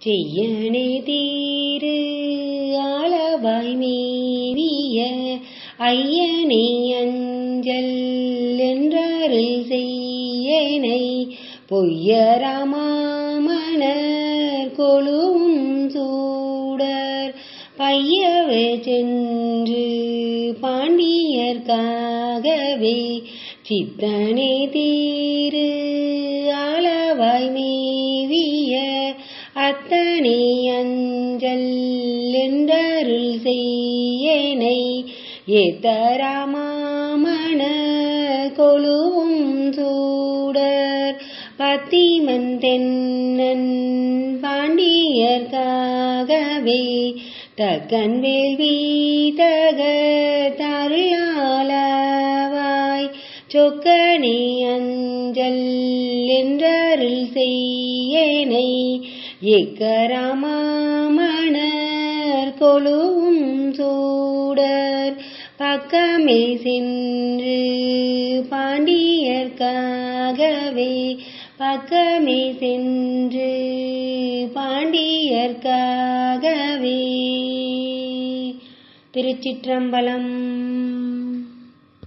செய்யனே தீரு ஆளவாய் மீறிய ஐயனே அஞ்சல் என்றருள் செய்யனை பொய்யராமாமணர் கொழுவும் சூடர் பையவே சென்று பாண்டியர்காகவே சித்தனே தீரு அத்தனை அஞ்சல் என்றருள் செய்யனை ஏத்தராமாமண கொழுவும் சூடர். பத்திமன் தென்னன் பாண்டியர்க்காகவே தக்கன் வேள்வி தக தருளாலவாய் சொக்கனே அஞ்சல் என்றருள் செய்யனை. எக்கராமாமணர் கொழுவும் சூடர் பக்கமே சென்று பாண்டியர்க்காகவே பக்கமே சென்று பாண்டியர்க்காகவே. திருச்சிற்றம்பலம்